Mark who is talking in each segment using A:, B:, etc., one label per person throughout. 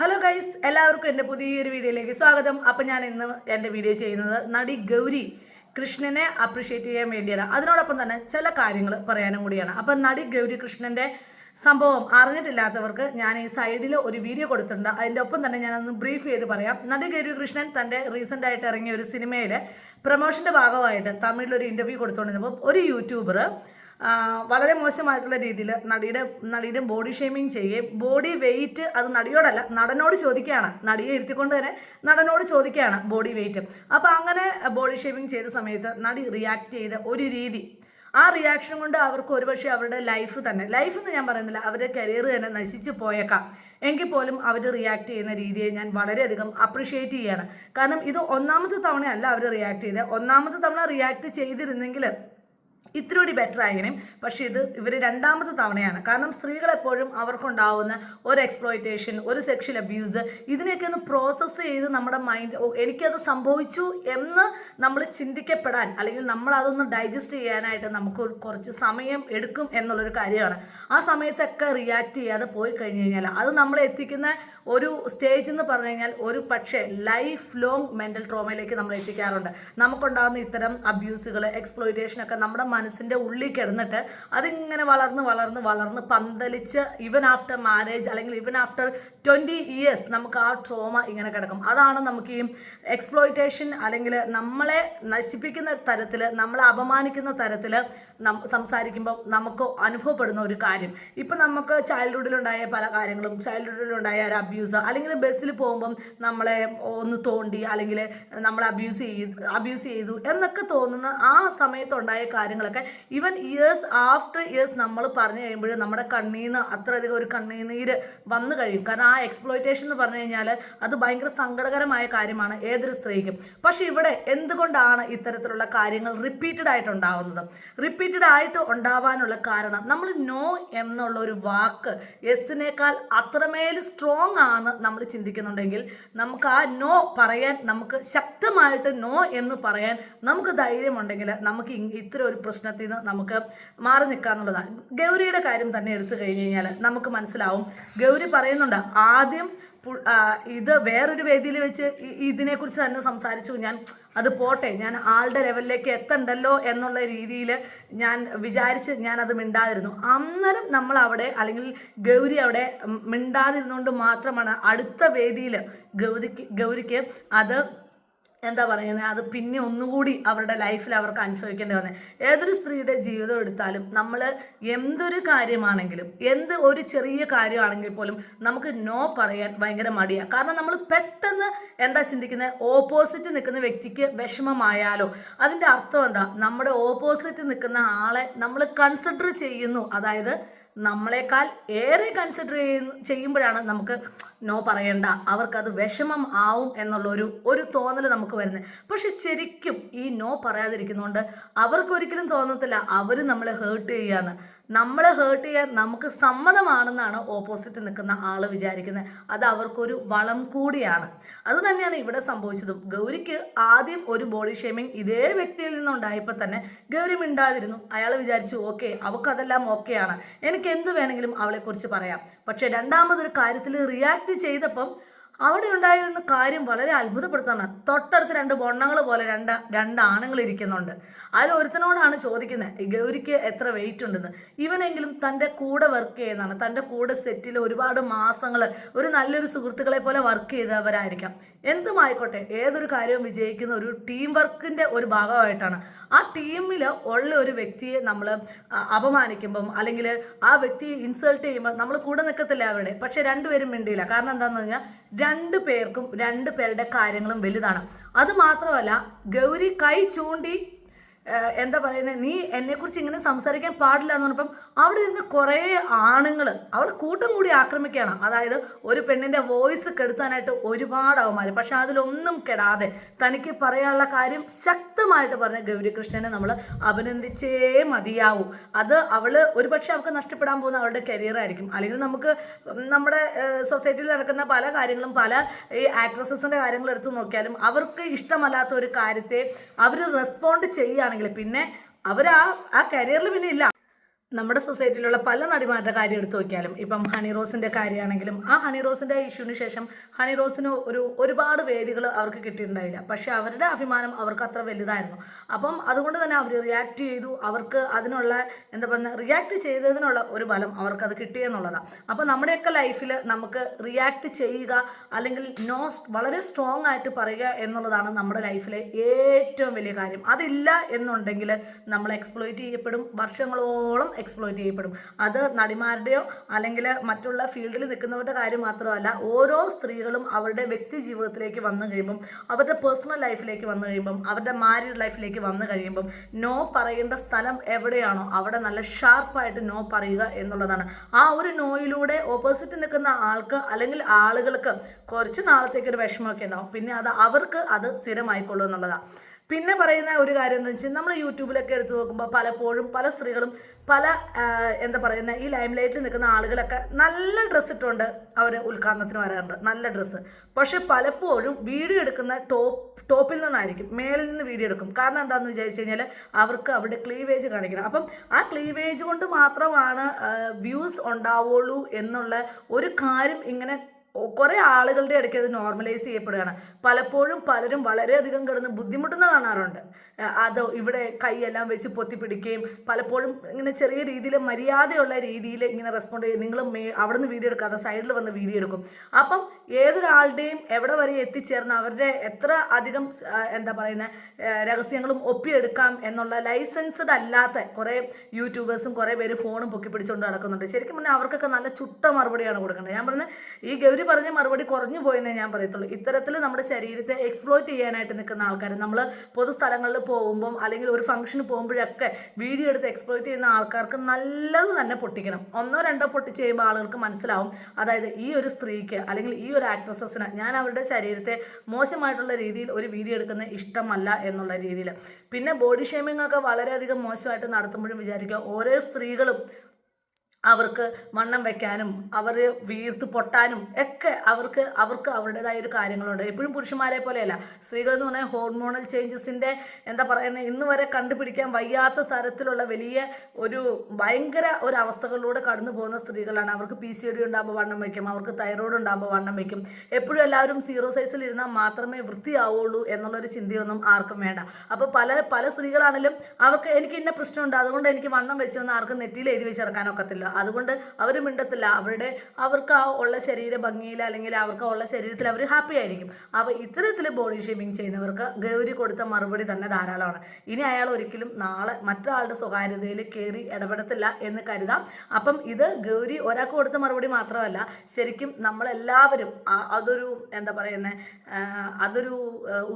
A: Hello guys എല്ലാവർക്കും എന്റെ പുതിയൊരു വീഡിയോയിലേക്ക് സ്വാഗതം. അപ്പം ഞാൻ ഇന്ന് എന്റെ വീഡിയോ ചെയ്യുന്നത് നടി ഗൗരി കൃഷ്ണനെ അപ്രിഷ്യേറ്റ് ചെയ്യാൻ വേണ്ടിയാണ്. അതിനോടൊപ്പം തന്നെ ചില കാര്യങ്ങൾ പറയാനും കൂടിയാണ്. അപ്പം നടി ഗൗരി കൃഷ്ണന്റെ സംഭവം അറിഞ്ഞിട്ടില്ലാത്തവർക്ക് ഞാൻ ഈ സൈഡിൽ ഒരു വീഡിയോ കൊടുത്തിട്ടുണ്ട്. അതിന്റെ ഒപ്പം തന്നെ ഞാനൊന്ന് ബ്രീഫ് ചെയ്ത് പറയാം. നടി ഗൗരി കൃഷ്ണൻ തന്റെ റീസെന്റ് ആയിട്ട് ഇറങ്ങിയ ഒരു സിനിമയിൽ പ്രൊമോഷന്റെ ഭാഗമായിട്ട് തമിഴിലൊരു ഇന്റർവ്യൂ കൊടുത്തുകൊണ്ടിരുന്നപ്പോൾ ഒരു യൂട്യൂബർ വളരെ മോശമായിട്ടുള്ള രീതിയിൽ നടിയുടെ നടിയുടെ ബോഡി ഷേമിങ് ചെയ്യുകയും ബോഡി വെയിറ്റ് അത് നടിയോടല്ല നടനോട് ചോദിക്കുകയാണ്. നടിയെ ഇരുത്തിക്കൊണ്ട് തന്നെ നടനോട് ചോദിക്കുകയാണ് ബോഡി വെയിറ്റ് അപ്പോൾ അങ്ങനെ ബോഡി ഷേമിങ് ചെയ്ത സമയത്ത് നടി റിയാക്ട് ചെയ്ത ഒരു രീതി. ആ റിയാക്ഷൻ കൊണ്ട് അവർക്ക് ഒരുപക്ഷെ അവരുടെ ലൈഫ് തന്നെ ലൈഫ് എന്ന് ഞാൻ പറയുന്നില്ല അവരുടെ കരിയർ തന്നെ നശിച്ചു പോയേക്കാം. എങ്കിൽ പോലും അവർ റിയാക്ട് ചെയ്യുന്ന രീതിയെ ഞാൻ വളരെയധികം അപ്രിഷ്യേറ്റ് ചെയ്യുകയാണ് കാരണം ഇത് ഒന്നാമത്തെ തവണയല്ല അവർ റിയാക്ട് ചെയ്തത്. ഒന്നാമത്തെ തവണ റിയാക്ട് ചെയ്തിരുന്നെങ്കിൽ ഇത്തിരി ബെറ്റർ ആയിരിക്കും പക്ഷേ ഇത് ഇവർ രണ്ടാമത്തെ തവണയാണ്. കാരണം സ്ത്രീകൾ എപ്പോഴും അവർക്കുണ്ടാവുന്ന ഒരു എക്സ്പ്ലോയിറ്റേഷൻ ഒരു സെക്ഷൽ അബ്യൂസ് ഇതിനെയൊക്കെ ഒന്ന് പ്രോസസ്സ് ചെയ്ത് നമ്മുടെ മൈൻഡ് എനിക്കത് സംഭവിച്ചു എന്ന് നമ്മൾ ചിന്തിക്കപ്പെടാൻ അല്ലെങ്കിൽ നമ്മൾ അതൊന്ന് ഡൈജസ്റ്റ് ചെയ്യാനായിട്ട് നമുക്ക് കുറച്ച് സമയം എടുക്കും എന്നുള്ളൊരു കാര്യമാണ്. ആ സമയത്തൊക്കെ റിയാക്ട് ചെയ്യാതെ പോയി കഴിഞ്ഞ് കഴിഞ്ഞാൽ അത് നമ്മൾ എത്തിക്കുന്ന ഒരു സ്റ്റേജ് എന്ന് പറഞ്ഞു കഴിഞ്ഞാൽ ഒരു പക്ഷേ ലൈഫ് ലോങ് മെന്റൽ ട്രോമയിലേക്ക് നമ്മൾ എത്തിക്കാറുണ്ട്. നമുക്കുണ്ടാകുന്ന ഇത്തരം അബ്യൂസുകൾ എക്സ്പ്ലോയിറ്റേഷൻ ഒക്കെ നമ്മുടെ മനസ്സിന്റെ ഉള്ളിൽ കിടന്നിട്ട് അതിങ്ങനെ വളർന്ന് വളർന്ന് വളർന്ന് പന്തലിച്ച് ഈവൻ ആഫ്റ്റർ മാരേജ് അല്ലെങ്കിൽ ഈവൻ ആഫ്റ്റർ ട്വന്റി ഇയേഴ്സ് നമുക്ക് ആ ട്രോമ ഇങ്ങനെ കിടക്കും. അതാണ് നമുക്ക് ഈ എക്സ്പ്ലോയിറ്റേഷൻ അല്ലെങ്കിൽ നമ്മളെ നശിപ്പിക്കുന്ന തരത്തിൽ നമ്മളെ അപമാനിക്കുന്ന തരത്തിൽ സംസാരിക്കുമ്പോൾ നമുക്ക് അനുഭവപ്പെടുന്ന ഒരു കാര്യം. ഇപ്പം നമുക്ക് ചൈൽഡ്ഹുഡിലുണ്ടായ പല കാര്യങ്ങളും ചൈൽഡ്ഹുഡിലുണ്ടായ ഒരു അബ്യൂസ് അല്ലെങ്കിൽ ബസ്സിൽ പോകുമ്പം നമ്മളെ ഒന്ന് തോണ്ടി അല്ലെങ്കിൽ നമ്മളെ അബ്യൂസ് ചെയ്തു അബ്യൂസ് ചെയ്തു എന്നൊക്കെ തോന്നുന്ന ആ സമയത്തുണ്ടായ കാര്യങ്ങളൊക്കെ ഈവൻ ഇയേഴ്സ് ആഫ്റ്റർ ഇയേഴ്സ് നമ്മൾ പറഞ്ഞു കഴിയുമ്പോൾ നമ്മുടെ കണ്ണീന്ന് അത്രയധികം ഒരു കണ്ണീനീര് വന്നു കഴിയും. കാരണം ആ എക്സ്പ്ലോയിറ്റേഷൻ എന്ന് പറഞ്ഞു കഴിഞ്ഞാൽ അത് ഭയങ്കര സങ്കടകരമായ കാര്യമാണ് ഏതൊരു സ്ത്രീക്കും. പക്ഷെ ഇവിടെ എന്തുകൊണ്ടാണ് ഇത്തരത്തിലുള്ള കാര്യങ്ങൾ റിപ്പീറ്റഡ് ആയിട്ട് ഉണ്ടാവുന്നത് റിപ്പീറ്റഡ് ആയിട്ട് ഉണ്ടാവാനുള്ള കാരണം നമ്മൾ നോ എന്നുള്ള ഒരു വാക്ക് എസിനേക്കാൾ അത്രമേൽ സ്ട്രോങ് ആണ് നമ്മൾ ചിന്തിക്കുന്നുണ്ടെങ്കിൽ നമുക്ക് ആ നോ പറയാൻ നമുക്ക് ശക്തമായിട്ട് നോ എന്ന് പറയാൻ നമുക്ക് ധൈര്യമുണ്ടെങ്കിൽ നമുക്ക് ഇത്തരം ഒരു പ്രശ്നത്തിൽ നിന്ന് നമുക്ക് മാറി നിൽക്കാന്നുള്ളതാണ് ഗൗരിയുടെ കാര്യം തന്നെ എടുത്തു കഴിഞ്ഞ് കഴിഞ്ഞാൽ നമുക്ക് മനസ്സിലാവും. ഗൗരി പറയുന്നുണ്ട് ആദ്യം ഇത് വേറൊരു വേദിയിൽ വെച്ച് ഇതിനെക്കുറിച്ച് തന്നെ സംസാരിച്ചു. ഞാൻ അത് പോട്ടെ ഞാൻ ആളുടെ ലെവലിലേക്ക് എത്തണ്ടല്ലോ എന്നുള്ള രീതിയിൽ ഞാൻ വിചാരിച്ച് ഞാൻ അത് മിണ്ടാതിരുന്നു. അന്നേരം നമ്മൾ അവിടെ അല്ലെങ്കിൽ ഗൗരി അവിടെ മിണ്ടാതിരുന്നുകൊണ്ട് മാത്രമാണ് അടുത്ത വേദിയിൽ ഗൗരിക്ക് ഗൗരിക്ക് അത് എന്താ പറയുന്നത് അത് പിന്നെ ഒന്നുകൂടി അവരുടെ ലൈഫിൽ അവർക്ക് അനുഭവിക്കേണ്ടി വന്നത് ഏതൊരു സ്ത്രീയുടെ ജീവിതം എടുത്താലും നമ്മൾ എന്തൊരു കാര്യമാണെങ്കിലും എന്ത് ഒരു ചെറിയ കാര്യമാണെങ്കിൽ പോലും നമുക്ക് നോ പറയാൻ ഭയങ്കര മടിയാണ് കാരണം നമ്മൾ പെട്ടെന്ന് എന്താ ചിന്തിക്കുന്നത് ഓപ്പോസിറ്റ് നിൽക്കുന്ന വ്യക്തിക്ക് വിഷമമായാലോ അതിന്റെ അർത്ഥം എന്താ? നമ്മുടെ ഓപ്പോസിറ്റ് നിൽക്കുന്ന ആളെ നമ്മൾ കൺസിഡർ ചെയ്യുന്നു. അതായത് നമ്മളെക്കാൾ ഏറെ കൺസിഡർ ചെയ്യുമ്പോഴാണ് നമുക്ക് നോ പറയണ്ട. അവർക്കത് വിഷമം ആവും എന്നുള്ള ഒരു ഒരു തോന്നൽ നമുക്ക് വരുന്നത്. പക്ഷെ ശരിക്കും ഈ നോ പറയാതിരിക്കുന്നതുകൊണ്ട് അവർക്കൊരിക്കലും തോന്നത്തില്ല അവർ നമ്മളെ ഹേർട്ട് ചെയ്യാന്ന്. നമ്മളെ ഹേർട്ട് ചെയ്യാൻ നമുക്ക് സമ്മതമാണെന്നാണ് ഓപ്പോസിറ്റ് നിൽക്കുന്ന ആൾ വിചാരിക്കുന്നത്. അത് അവർക്കൊരു വളം കൂടിയാണ്. അത് തന്നെയാണ് ഇവിടെ സംഭവിച്ചത്. ഗൗരിക്ക് ആദ്യം ഒരു ബോഡി ഷേമിങ് ഇതേ വ്യക്തിയിൽ നിന്നുണ്ടായപ്പോൾ തന്നെ ഗൗരി മിണ്ടാതിരുന്നു. അയാൾ വിചാരിച്ചു ഓക്കെ അവൾക്കതെല്ലാം ഓക്കെയാണ് എനിക്ക് എന്ത് വേണമെങ്കിലും അവളെക്കുറിച്ച് പറയാം. പക്ഷേ രണ്ടാമതൊരു കാര്യത്തിൽ റിയാക്ട് ചെയ്തപ്പം അവിടെ ഉണ്ടായിരുന്ന കാര്യം വളരെ അത്ഭുതപ്പെടുത്താണ് തൊട്ടടുത്ത് രണ്ട് ബൊണ്ണങ്ങൾ പോലെ രണ്ട് രണ്ട് ആണുങ്ങൾ ഇരിക്കുന്നുണ്ട്. അതിൽ ഒരുത്തനോടാണ് ചോദിക്കുന്നത് ഗൗരിക്ക് എത്ര വെയിറ്റ് ഉണ്ടെന്ന്? ഇവനെങ്കിലും തന്റെ കൂടെ വർക്ക് ചെയ്യുന്നതാണ്. തന്റെ കൂടെ സെറ്റിൽ ഒരുപാട് മാസങ്ങൾ ഒരു നല്ലൊരു സുഹൃത്തുക്കളെ പോലെ വർക്ക് ചെയ്തവരായിരിക്കാം. എന്തുമായിക്കോട്ടെ ഏതൊരു കാര്യവും വിജയിക്കുന്ന ഒരു ടീം വർക്കിന്റെ ഒരു ഭാഗമായിട്ടാണ്. ആ ടീമിൽ ഉള്ള ഒരു വ്യക്തിയെ നമ്മൾ അപമാനിക്കുമ്പം അല്ലെങ്കിൽ ആ വ്യക്തിയെ ഇൻസൾട്ട് ചെയ്യുമ്പോൾ നമ്മൾ കൂടെ നിൽക്കത്തില്ല അവരുടെ. പക്ഷേ രണ്ടുപേരും മിണ്ടിയില്ല. കാരണം എന്താണെന്ന് പറഞ്ഞാൽ രണ്ട് പേർക്കും രണ്ട് പേരുടെ കാര്യങ്ങളും വലുതാണ്. അത് മാത്രമല്ല ഗൗരി കൈ ചൂണ്ടി എന്താ പറയുന്നത് നീ എന്നെക്കുറിച്ച് ഇങ്ങനെ സംസാരിക്കാൻ പാടില്ല എന്ന് പറഞ്ഞപ്പം അവിടെ ഇരുന്ന് കുറേ ആണുങ്ങൾ അവൾ കൂട്ടം കൂടി ആക്രമിക്കുകയാണ്. അതായത് ഒരു പെണ്ണിന്റെ വോയിസ് കെടുത്താനായിട്ട് ഒരുപാട് അവന്മാർ പക്ഷെ അതിലൊന്നും കെടാതെ തനിക്ക് പറയാനുള്ള കാര്യം ശക്തമായിട്ട് പറഞ്ഞ ഗൗരികൃഷ്ണനെ നമ്മൾ അഭിനന്ദിച്ചേ മതിയാവൂ. അത് അവൾ ഒരുപക്ഷെ അവൾക്ക് നഷ്ടപ്പെടാൻ പോകുന്ന അവളുടെ കരിയർ ആയിരിക്കും. അല്ലെങ്കിൽ നമുക്ക് നമ്മുടെ സൊസൈറ്റിയിൽ നടക്കുന്ന പല കാര്യങ്ങളും പല ഈ ആക്ട്രസസിന്റെ കാര്യങ്ങൾ എടുത്ത് നോക്കിയാലും അവർക്ക് ഇഷ്ടമല്ലാത്ത ഒരു കാര്യത്തെ അവർ റെസ്പോണ്ട് ചെയ്യുകയാണെങ്കിൽ പിന്നെ അവർ ആ ആ കരിയറിൽ പിന്നെ ഇല്ല. നമ്മുടെ സൊസൈറ്റിയിലുള്ള പല നടിമാരുടെ കാര്യം എടുത്തു നോക്കിയാലും ഇപ്പം ഹണി റോസിന്റെ കാര്യമാണെങ്കിലും ആ ഹണി റോസിന്റെ ഇഷ്യൂവിന് ശേഷം ഹണി റോസിന് ഒരു ഒരുപാട് വേദികൾ അവർക്ക് കിട്ടിയിട്ടുണ്ടായില്ല. പക്ഷേ അവരുടെ അഭിമാനം അവർക്ക് അത്ര വലുതായിരുന്നു. അപ്പം അതുകൊണ്ട് തന്നെ അവർ റിയാക്ട് ചെയ്തു. അവർക്ക് അതിനുള്ള എന്താ പറയുക റിയാക്ട് ചെയ്തതിനുള്ള ഒരു ബലം അത് കിട്ടിയെന്നുള്ളതാണ് അപ്പോൾ നമ്മുടെയൊക്കെ ലൈഫിൽ നമുക്ക് റിയാക്ട് ചെയ്യുക അല്ലെങ്കിൽ നോ വളരെ സ്ട്രോങ് ആയിട്ട് പറയുക എന്നുള്ളതാണ് നമ്മുടെ ലൈഫിലെ ഏറ്റവും വലിയ കാര്യം. അതില്ല എന്നുണ്ടെങ്കിൽ നമ്മൾ എക്സ്പ്ലോയിറ്റ് ചെയ്യപ്പെടും വർഷങ്ങളോളം എക്സ്പ്ലോയിറ്റ് ചെയ്യപ്പെടും. അത് നടിമാരുടെയോ അല്ലെങ്കിൽ മറ്റുള്ള ഫീൽഡിൽ നിൽക്കുന്നവരുടെ കാര്യം മാത്രമല്ല ഓരോ സ്ത്രീകളും അവരുടെ വ്യക്തി ജീവിതത്തിലേക്ക് വന്നു കഴിയുമ്പം അവരുടെ പേഴ്സണൽ ലൈഫിലേക്ക് വന്നു കഴിയുമ്പം അവരുടെ മാരീഡ് ലൈഫിലേക്ക് വന്നു കഴിയുമ്പം നോ പറയേണ്ട സ്ഥലം എവിടെയാണോ അവിടെ നല്ല ഷാർപ്പായിട്ട് നോ പറയുക എന്നുള്ളതാണ്. ആ ഒരു നോയിലൂടെ ഓപ്പോസിറ്റ് നിൽക്കുന്ന ആൾക്ക് അല്ലെങ്കിൽ ആളുകൾക്ക് കുറച്ച് നാളത്തേക്ക് ഒരു വിഷമമൊക്കെ ഉണ്ടാവും. പിന്നെ അത് അവർക്ക് അത് സ്ഥിരമായിക്കൊള്ളും എന്നുള്ളതാണ്. പിന്നെ പറയുന്ന ഒരു കാര്യം എന്ന് വെച്ചാൽ നമ്മൾ യൂട്യൂബിലൊക്കെ എടുത്തു നോക്കുമ്പോൾ പലപ്പോഴും പല സ്ത്രീകളും പല എന്താ പറയുന്ന ഈ ലൈം ലൈറ്റിൽ നിൽക്കുന്ന ആളുകളൊക്കെ നല്ല ഡ്രസ്സ് ഇട്ടുകൊണ്ട് അവർ ഉദ്ഘാടനത്തിന് വരാറുണ്ട്. നല്ല ഡ്രസ്സ്. പക്ഷെ പലപ്പോഴും വീഡിയോ എടുക്കുന്ന ടോപ്പ് ടോപ്പിൽ നിന്നായിരിക്കും മേളിൽ നിന്ന് വീഡിയോ എടുക്കും. കാരണം എന്താണെന്ന് വിചാരിച്ചു കഴിഞ്ഞാൽ അവർക്ക് അവരുടെ ക്ലീവേജ് കാണിക്കണം. അപ്പം ആ ക്ലീവേജ് കൊണ്ട് മാത്രമാണ് വ്യൂസ് ഉണ്ടാവുള്ളൂ എന്നുള്ള ഒരു കാര്യം ഇങ്ങനെ കുറേ ആളുകളുടെ ഇടയ്ക്ക് അത് നോർമലൈസ് ചെയ്യപ്പെടുകയാണ്. പലപ്പോഴും പലരും വളരെയധികം കിടന്ന് ബുദ്ധിമുട്ടുന്ന കാണാറുണ്ട്. അത് ഇവിടെ കൈയെല്ലാം വെച്ച് പൊത്തിപ്പിടിക്കുകയും പലപ്പോഴും ഇങ്ങനെ ചെറിയ രീതിയിൽ മര്യാദയുള്ള രീതിയിൽ ഇങ്ങനെ റെസ്പോണ്ട് ചെയ്യും. നിങ്ങൾ മേ അവിടെ നിന്ന് വീഡിയോ എടുക്കാതെ സൈഡിൽ വന്ന് വീഡിയോ എടുക്കും. അപ്പം ഏതൊരാളുടെയും എവിടെ വരെ എത്തിച്ചേർന്ന് അവരുടെ എത്ര അധികം എന്താ പറയുന്ന രഹസ്യങ്ങളും ഒപ്പിയെടുക്കാം എന്നുള്ള ലൈസൻസ്ഡ് അല്ലാത്ത കുറേ യൂട്യൂബേഴ്സും കുറേ പേര് ഫോണും പൊക്കി പിടിച്ചുകൊണ്ട് നടക്കുന്നുണ്ട്. ശരിക്കും പറഞ്ഞാൽ അവർക്കൊക്കെ നല്ല ചുട്ട മറുപടിയാണ് കൊടുക്കേണ്ടത്. ഞാൻ പറഞ്ഞത് ഈ ഗൗരി പറഞ്ഞ മറുപടി കുറഞ്ഞു പോയെന്നേ ഞാൻ പറയത്തുള്ളൂ. ഇത്തരത്തിൽ നമ്മുടെ ശരീരത്തെ എക്സ്പ്ലോയിറ്റ് ചെയ്യാനായിട്ട് നിൽക്കുന്ന ആൾക്കാർ നമ്മൾ പൊതുസ്ഥലങ്ങളിൽ പോകുമ്പം അല്ലെങ്കിൽ ഒരു ഫംഗ്ഷന് പോകുമ്പോഴൊക്കെ വീഡിയോ എടുത്ത് എക്സ്പ്ലോയിറ്റ് ചെയ്യുന്ന ആൾക്കാർക്ക് നല്ലത് തന്നെ പൊട്ടിക്കണം. ഒന്നോ രണ്ടോ പൊട്ടിച്ച് ചെയ്യുമ്പോൾ ആളുകൾക്ക് മനസ്സിലാവും. അതായത് ഈ ഒരു സ്ത്രീക്ക് അല്ലെങ്കിൽ ഈ ഒരു ആക്ട്രസസിന് ഞാൻ അവരുടെ ശരീരത്തെ മോശമായിട്ടുള്ള രീതിയിൽ ഒരു വീഡിയോ എടുക്കുന്നത് ഇഷ്ടമല്ല എന്നുള്ള രീതിയിൽ. പിന്നെ ബോഡി ഷേമിംഗ് ഒക്കെ വളരെയധികം മോശമായിട്ട് നടത്തുമ്പോഴും വിചാരിക്കുക ഓരോ സ്ത്രീകളും അവർക്ക് വണ്ണം വെക്കാനും അവർ വീർത്ത് പൊട്ടാനും ഒക്കെ അവർക്ക് അവർക്ക് അവരുടേതായ ഒരു കാര്യങ്ങളുണ്ട്. എപ്പോഴും പുരുഷന്മാരെ പോലെയല്ല. സ്ത്രീകൾ എന്ന് പറഞ്ഞാൽ ഹോർമോണൽ ചേഞ്ചസിന്റെ എന്താ പറയുന്നത് ഇന്ന് വരെ കണ്ടുപിടിക്കാൻ വയ്യാത്ത തരത്തിലുള്ള വലിയ ഒരു ഭയങ്കര ഒരു അവസ്ഥകളിലൂടെ കടന്നു പോകുന്ന സ്ത്രീകളാണ്. അവർക്ക് പി സി ഡി ഉണ്ടാകുമ്പോൾ വണ്ണം വയ്ക്കും അവർക്ക് തൈറോയ്ഡ് ഉണ്ടാകുമ്പോൾ വണ്ണം വയ്ക്കും. എപ്പോഴും എല്ലാവരും സീറോ സൈസിൽ ഇരുന്നാൽ മാത്രമേ വൃത്തിയാവുള്ളൂ എന്നുള്ളൊരു ചിന്തയൊന്നും ആർക്കും വേണ്ട. അപ്പോൾ പല പല സ്ത്രീകളാണെങ്കിലും അവർക്ക് എനിക്ക് ഇന്ന പ്രശ്നമുണ്ട് അതുകൊണ്ട് എനിക്ക് വണ്ണം വെച്ചൊന്നും ആർക്കും നെറ്റിയിൽ എഴുതി വെച്ചിറക്കാൻ ഒക്കത്തില്ല അതുകൊണ്ട് അവർ മിണ്ടത്തില്ല. അവരുടെ അവർക്ക് ആ ഉള്ള ശരീര ഭംഗിയിൽ അല്ലെങ്കിൽ അവർക്ക് ഉള്ള ശരീരത്തിൽ അവർ ഹാപ്പി ആയിരിക്കും. അപ്പോൾ ഇത്തരത്തിൽ ബോഡി ഷേമിങ് ചെയ്യുന്നവർക്ക് ഗൗരി കൊടുത്ത മറുപടി തന്നെ ധാരാളമാണ്. ഇനി അയാൾ ഒരിക്കലും നാളെ മറ്റൊരാളുടെ സ്വകാര്യതയിൽ കയറി ഇടപെടത്തില്ല എന്ന് കരുതാം. അപ്പം ഇത് ഗൗരി ഒരാൾക്ക് കൊടുത്ത മറുപടി മാത്രമല്ല ശരിക്കും നമ്മളെല്ലാവരും അതൊരു എന്താ പറയുന്നത് അതൊരു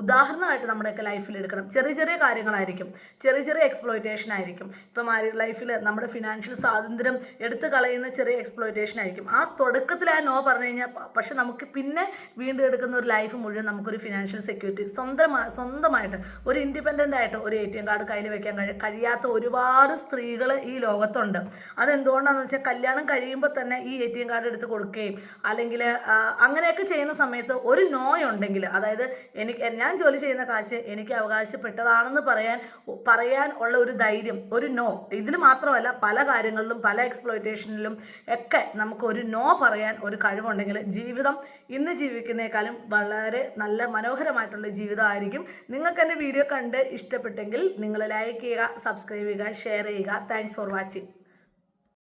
A: ഉദാഹരണമായിട്ട് നമ്മുടെയൊക്കെ ലൈഫിൽ എടുക്കണം. ചെറിയ ചെറിയ കാര്യങ്ങളായിരിക്കും. ചെറിയ ചെറിയ എക്സ്പ്ലോയിറ്റേഷൻ ആയിരിക്കും. ഇപ്പം ലൈഫിൽ നമ്മുടെ ഫിനാൻഷ്യൽ സ്വാതന്ത്ര്യം എടുത്തു കളയുന്ന ചെറിയ എക്സ്പ്ലോയിറ്റേഷൻ ആയിരിക്കും. ആ തുടക്കത്തിൽ ആ നോ പറഞ്ഞു കഴിഞ്ഞാൽ പക്ഷെ നമുക്ക് പിന്നെ വീണ്ടും എടുക്കുന്ന ഒരു ലൈഫ് മുഴുവൻ നമുക്കൊരു ഫിനാൻഷ്യൽ സെക്യൂരിറ്റി സ്വന്തമായി സ്വന്തമായിട്ട് ഒരു ഇൻഡിപെൻഡന്റ് ആയിട്ട് ഒരു എ ടി എം കാർഡ് കയ്യിൽ വെക്കാൻ കഴി കഴിയാത്ത ഒരുപാട് സ്ത്രീകൾ ഈ ലോകത്തുണ്ട്. അതെന്തുകൊണ്ടാണെന്ന് വെച്ചാൽ കല്യാണം കഴിയുമ്പോൾ തന്നെ ഈ എ ടി എം കാർഡ് എടുത്ത് കൊടുക്കുകയും അല്ലെങ്കിൽ അങ്ങനെയൊക്കെ ചെയ്യുന്ന സമയത്ത് ഒരു നോയുണ്ടെങ്കിൽ അതായത് എനിക്ക് ഞാൻ ജോലി ചെയ്യുന്ന കാശ് എനിക്ക് അവകാശപ്പെട്ടതാണെന്ന് പറയാൻ പറയാൻ ഉള്ള ഒരു ധൈര്യം ഒരു നോ. ഇതിൽ മാത്രമല്ല പല കാര്യങ്ങളിലും പല എക്സ്പ്ലോയിറ്റേഷനിലും ഒക്കെ നമുക്ക് ഒരു നോ പറയാൻ ഒരു കഴിവുണ്ടെങ്കിൽ ജീവിതം ഇന്ന് ജീവിക്കുന്നേക്കാളും വളരെ നല്ല മനോഹരമായിട്ടുള്ള ജീവിതമായിരിക്കും. നിങ്ങൾക്ക് എന്റെ വീഡിയോ കണ്ട് ഇഷ്ടപ്പെട്ടെങ്കിൽ നിങ്ങൾ ലൈക്ക് ചെയ്യുക സബ്സ്ക്രൈബ് ചെയ്യുക ഷെയർ ചെയ്യുക. Thanks for watching